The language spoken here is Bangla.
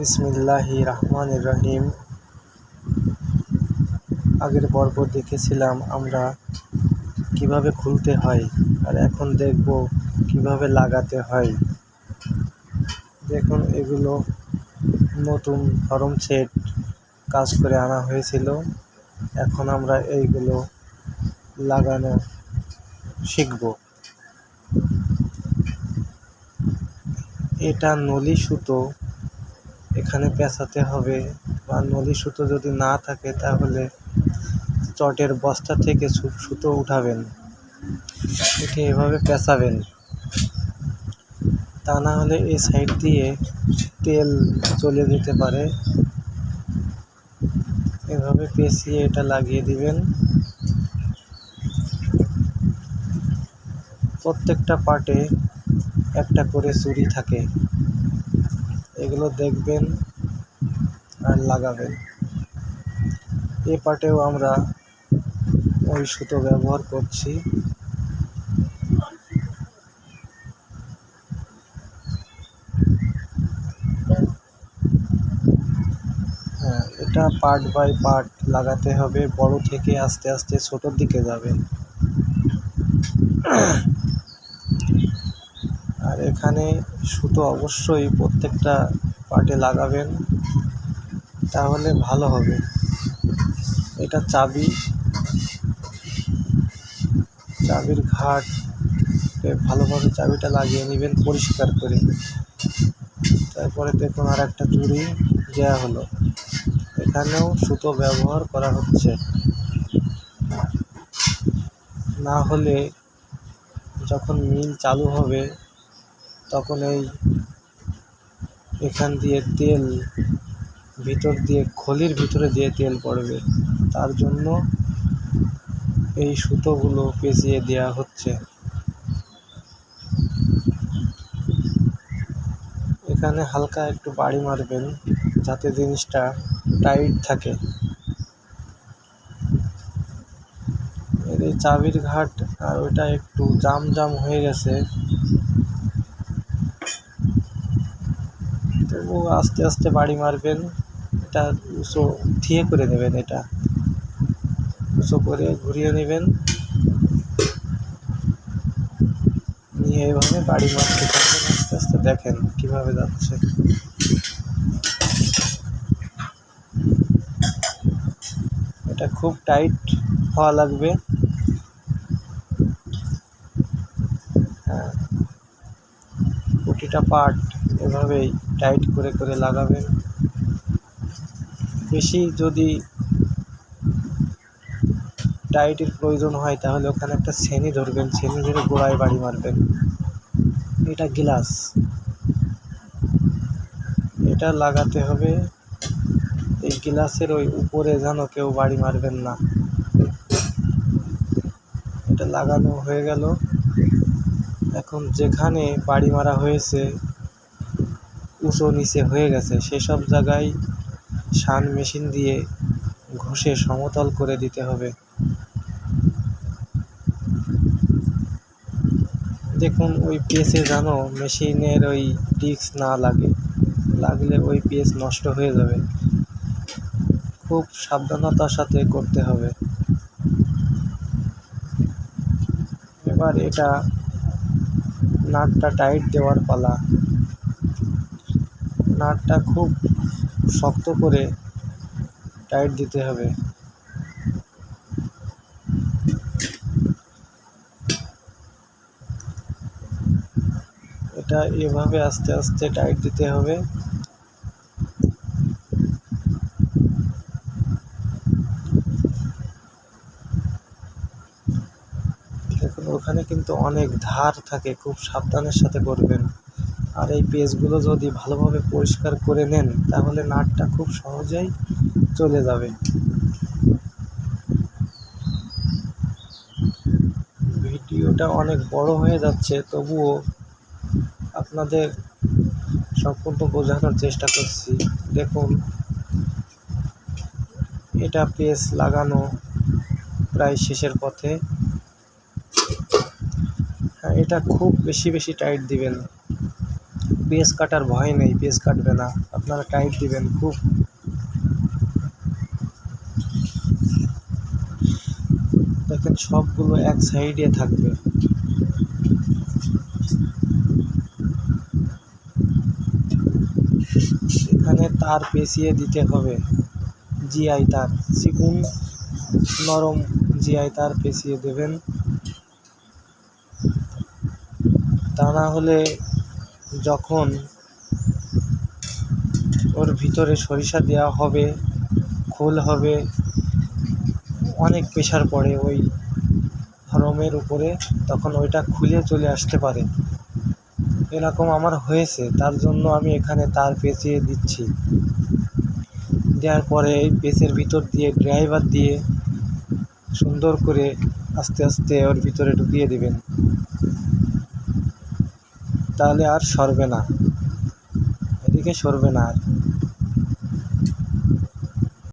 বিসমিল্লাহি রহমান রহিম। আগের পর্ব দেখেছিলাম আমরা কীভাবে খুলতে হয় আর এখন দেখব কীভাবে লাগাতে হয়। দেখুন, এগুলো নতুন ফরম সেট কাজ করে আনা হয়েছিল। এখন আমরা এইগুলো লাগানো শিখব। এটা নলি সুতো এখানে পেঁচাতে হবে বা নলি সুতো যদি না থাকে তাহলে চটের বস্তা থেকে সুতো উঠাবেন। উঠে এভাবে পেঁচাবেন। তা না হলে এই সাইড দিয়ে তেল চলে যেতে পারে। এভাবে পেঁচিয়ে এটা লাগিয়ে দিবেন। প্রত্যেকটা পার্টে একটা করে চুরি থাকে। এগুলো দেখবেন আর লাগাবেন। এ পার্টেও আমরা ওই সুতো ব্যবহার করছি। হ্যাঁ এটা পার্ট বাই পার্ট লাগাতে হবে। বড় থেকে আস্তে আস্তে ছোটোর দিকে যাবে আর এখানে সুতো অবশ্যই প্রত্যেকটা পার্টে লাগাবেন, তাহলে ভালো হবে। এটা চাবি, চাবির ঘাট ভালোভাবে চাবিটা লাগিয়ে নেবেন, পরিষ্কার করে। তারপরে দেখুন আর একটা চুড়ি দেওয়া হলো। এখানেও সুতো ব্যবহার করা হচ্ছে। না হলে যখন মিল চালু হবে তখন এই এখান দিয়ে তেল, ভিতর দিয়ে, খলির ভিতরে দিয়ে তেল পড়বে, তার জন্য এই সুতোগুলো পেঁচিয়ে দেওয়া হচ্ছে। এখানে হালকা একটু বাড়ি মারবেন, যাতে জিনিসটা টাইট থাকে। এর চাবির ঘাট আর ওইটা একটু জাম জাম হয়ে গেছে। তবু আস্তে আস্তে বাড়ি মারবেন, এটা উঁচু থিয়ে করে নেবেন এটা। উঁচু করে ঘুরিয়ে নেবেন। নিয়ে এভাবে বাড়ি মারতে থাকবেন, আস্তে আস্তে দেখেন কীভাবে যাচ্ছে। এটা খুব টাইট হওয়া লাগবে। হ্যাঁ প্রতিটা পার্ট এভাবেই টাইট করে করে লাগাবেন বেশি যদি টাইটের প্রয়োজন হয়, তাহলে ওখানে একটা ছেনি ধরবেন, ছেনি ধরে গোড়ায় বাড়ি মারবেন। এটা গ্লাস। এটা লাগাতে হবে। এই গ্লাসের ওই উপরে যেন কেউ বাড়ি মারবেন না। এটা লাগানো হয়ে গেল। এখন যেখানে বাড়ি মারা হয়েছে উঁচু নিচে হয়ে গেছে, সেসব জায়গায় সান মেশিন দিয়ে ঘষে সমতল করে দিতে হবে। দেখুন, ওই পেসে যেন মেশিনের ওই ডিস্ক না লাগে। লাগলে ওই পেস নষ্ট হয়ে যাবে। খুব সাবধানতার সাথে করতে হবে। এবার এটা নাটটা টাইট দেওয়ার পালা। নাটটা খুব শক্ত করে টাইট দিতে হবে। এটা এভাবে আস্তে আস্তে টাইট দিতে হবে। ওখানে কিন্তু অনেক ধার থাকে, খুব সাবধানের সাথে করবেন। আর এই পেজগুলো যদি ভালোভাবে পরিষ্কার করে নেন, তাহলে নাটটা খুব সহজেই চলে যাবে। ভিডিওটা অনেক বড় হয়ে যাচ্ছে, তবুও আপনাদের সম্পূর্ণ বোঝানোর চেষ্টা করছি। দেখুন, এটা পেস লাগানো প্রায় শেষের পথে। হ্যাঁ এটা খুব বেশি বেশি টাইট দিবেন। বেস কাটার ভয় নেই বেস কাটবে না। আপনারা টাইট দিবেন খুব। দেখেন সবগুলো এক সাইডে থাকবে। এখানে তার পেঁচিয়ে দিতে হবে জিআই তার। চিকুন, নরম জিআই তার পেঁচিয়ে দেবেন। তা না হলে যখন ওর ভিতরে সরিষা দেওয়া হবে, খোল হবে, অনেক প্রেশার পড়ে ওই হরমের উপরে, তখন ওইটা খুলে চলে আসতে পারে। এরকম আমার হয়েছে, তার জন্য আমি এখানে তার পেঁচিয়ে দিচ্ছি। দেওয়ার পরে এই পেঁচের ভিতর দিয়ে ড্রাইভার দিয়ে সুন্দর করে আস্তে আস্তে ওর ভিতরে ঢুকিয়ে দিবেন। তাহলে আর সরবে না। এদিকে সরবে না আর।